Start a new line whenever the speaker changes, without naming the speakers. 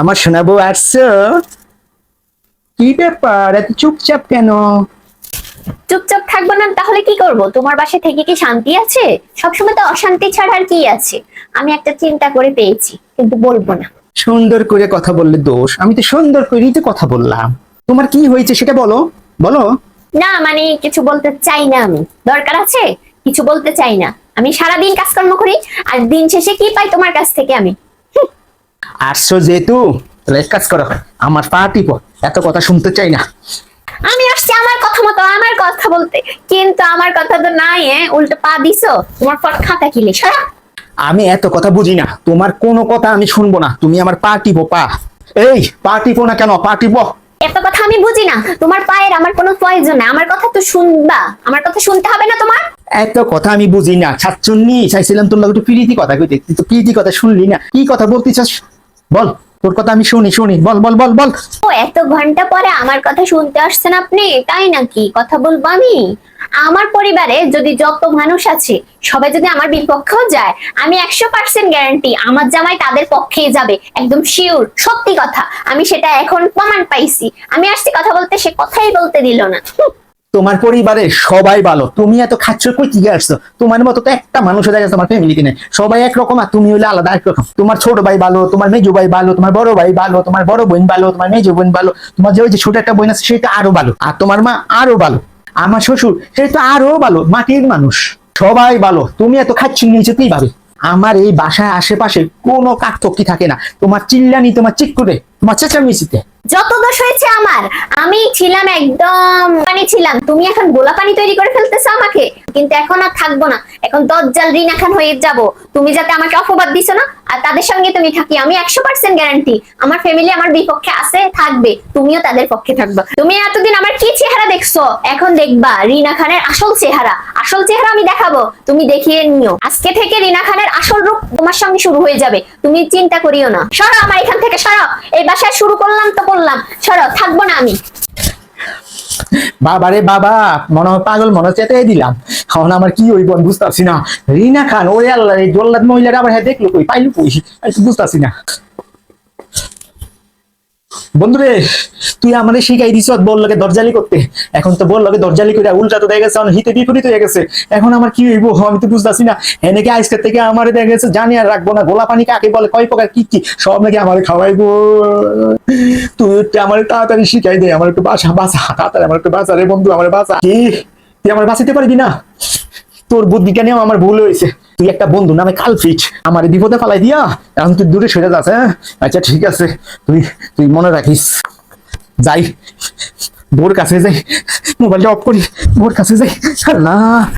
আমার শোনাবো আসছো কি ব্যাপার? এত চুপচাপ কেন?
চুপচাপ থাকব না তাহলে কি করব? তোমার বাসা থেকে কি শান্তি আছে? সবসময় তো অশান্তি ছাড়া আর কি আছে? আমি একটা চিন্তা করে পেয়েছি কিন্তু বলব না।
সুন্দর করে কথা বললে দোষ। আমি তো সুন্দর করেই তো কথা বললাম। তোমার কি হয়েছে সেটা বলো বলো।
না মানে কিছু বলতে চাই না আমি। দরকার আছে? কিছু বলতে চাই না। আমি সারাদিন কাজকর্ম করি আর দিন শেষে কি পাই তোমার কাছ থেকে আমি?
আসছো যেহেতু তাহলে এক কাজ করো আমার পা টিপো এত কথা শুনতে চাই না।
আমি আসছি আমার কথা মতো আমার কথা বলতে। কিন্তু আমার কথা তো নাই উল্টো পা দিছো তোমার পর খাতা কিলে সরা
আমি এত কথা বুঝি না তোমার কোনো কথা আমি শুনব না তুমি আমার পা টিপো পা। এই পা টিপো না কেন পা টিপো।
এত কথা আমি বুঝি না তোমার পায়ের আমার কোনো প্রয়োজন নাই আমার কথা তো শুনবা আমার কথা শুনতে হবে না তোমার?
এত কথা আমি বুঝি না ছাচ্চুন্নি চাইছিলাম লোক একটু প্রীতি কথা কইতে তুই তো প্রীতি কথা শুনলি না কি কথা বলতে চাস? বল, তোর কথা আমি শুনি শুনি। বল বল বল বল।
ও, এত ঘণ্টা পরে আমার কথা শুনতে আসছেন আপনি, তাই নাকি? কথা বলব আমি? আমার পরিবারে যদি যত মানুষ আছে, সবাই যদি আমার বিপক্ষেও যায়, আমি একশো পার্সেন্ট গ্যারান্টি আমার জামাই তাদের পক্ষেই যাবে, একদম শিওর সত্যি কথা। আমি সেটা এখন প্রমাণ পাইছি। আমি আসছি কথা বলতে, সে কথাই বলতে দিল না।
তোমার পরিবারে সবাই ভালো। তুমি এত খাচ্ছ, কই কি আসছো? তোমার মতো তো একটা মানুষ হয়ে তোমার ফ্যামিলিতে নেই সবাই একরকম আর তুমি হলে আলাদা একরকম তোমার ছোট ভাই ভালো, তোমার মেজো ভাই ভালো, তোমার বড় ভাই ভালো, তোমার বড় বোন ভালো, তোমার মেজো বোন ভালো, তোমার যে ওই যে ছোট একটা বোন আছে সেটা আরও ভালো, আর তোমার মা আরও ভালো, আমার শ্বশুর সে তো আরও ভালো, মাটির মানুষ। সবাই ভালো, তুমি এত খাচ্ছ, নিয়েছো কি ভাবে? আমার এই বাসায় আশেপাশে কোনো কাকপক্ষি থাকে না। তোমার চিল্লানি, তোমার চিকুরে তোমার চেঁচামেচিতে।
যত দোষ হয়েছে আমার, আমি ছিলাম একদম পানি ছিলাম। তুমি এখন গোলা পানি তৈরি করে ফেলতেছো আমাকে। কিন্তু এখন আর থাকব না। এখন দজ্জাল রিনা খান হয়ে যাব। তুমি যাতে আমাকে অপবাদ দিছো না, আর তাদের সঙ্গে তুমি থাকি, আমি একশো পার্সেন্ট গ্যারান্টি আমার ফ্যামিলি আমার বিপক্ষে আছে, থাকবে। তুমিও তাদের পক্ষে থাকবে। তুমি এতদিন আমার কি চেহারা দেখছ? এখন দেখবা, রিনা খানের আসল চেহারা। আসল চেহারা আমি দেখাবো। তুমি দেখিয়ে নিও। আজকে থেকে রিনা খানের আসল রূপ তোমার সঙ্গে শুরু হয়ে যাবে। তুমি চিন্তা করিও না। সরো আমার এখান থেকে, সরো। এই বাসায় শুরু করলাম তো করলাম সরো, থাকব না আমি।
বাবা রে বাবা, মনে হয় পাগল, মনে হচ্ছে এটাই দিলাম। এখন আমার কি হইব বুঝতে পারছি না। রিনা খান, ওরে আল্লাহ, এই জল্লাদ মহিলারা আবার হ্যাঁ দেখল কই, পাইলো কই? বুঝতে পারছি না। বন্ধুরে, তুই আমাদের শিখাই দিছ বল লোকে দরজালি করতে। এখন তো বল লোকে দরজালি করে উল্টা তো দেখা গেছে হিতে বিপরীত হয়ে গেছে। এখন আমার কি হইব, আমি তো বুঝতেছি না। এনেকে আজকের থেকে আমার দেখা গেছে, জানি আর রাখব না। গোলা পানি কাকে বলে, কয় প্রকার, কি কি? সব নাকি আমার খাওয়াইবো। তুই একটু আমার তাড়াতাড়ি শিখাই দে, আমার একটু বাসা বাসা, তাড়াতাড়ি আমার একটু বাসা রে বন্ধু, আমার বাসা। কি? তুই আমার বাঁচাতে পারবি না? তোর বুদ্ধি জ্ঞানে আমার ভুল হয়েছে। তুই একটা বন্ধু নামে কালফিট আমার বিপদে ফালাই দিয়া, এখন তুই দূরে সরে যাস হ্যাঁ? আচ্ছা ঠিক আছে। তুই তুই মনে রাখিস। যাই। বোর কাছে যাই। মোবাইলটা অফ করি। বোর কাছে যাই। না।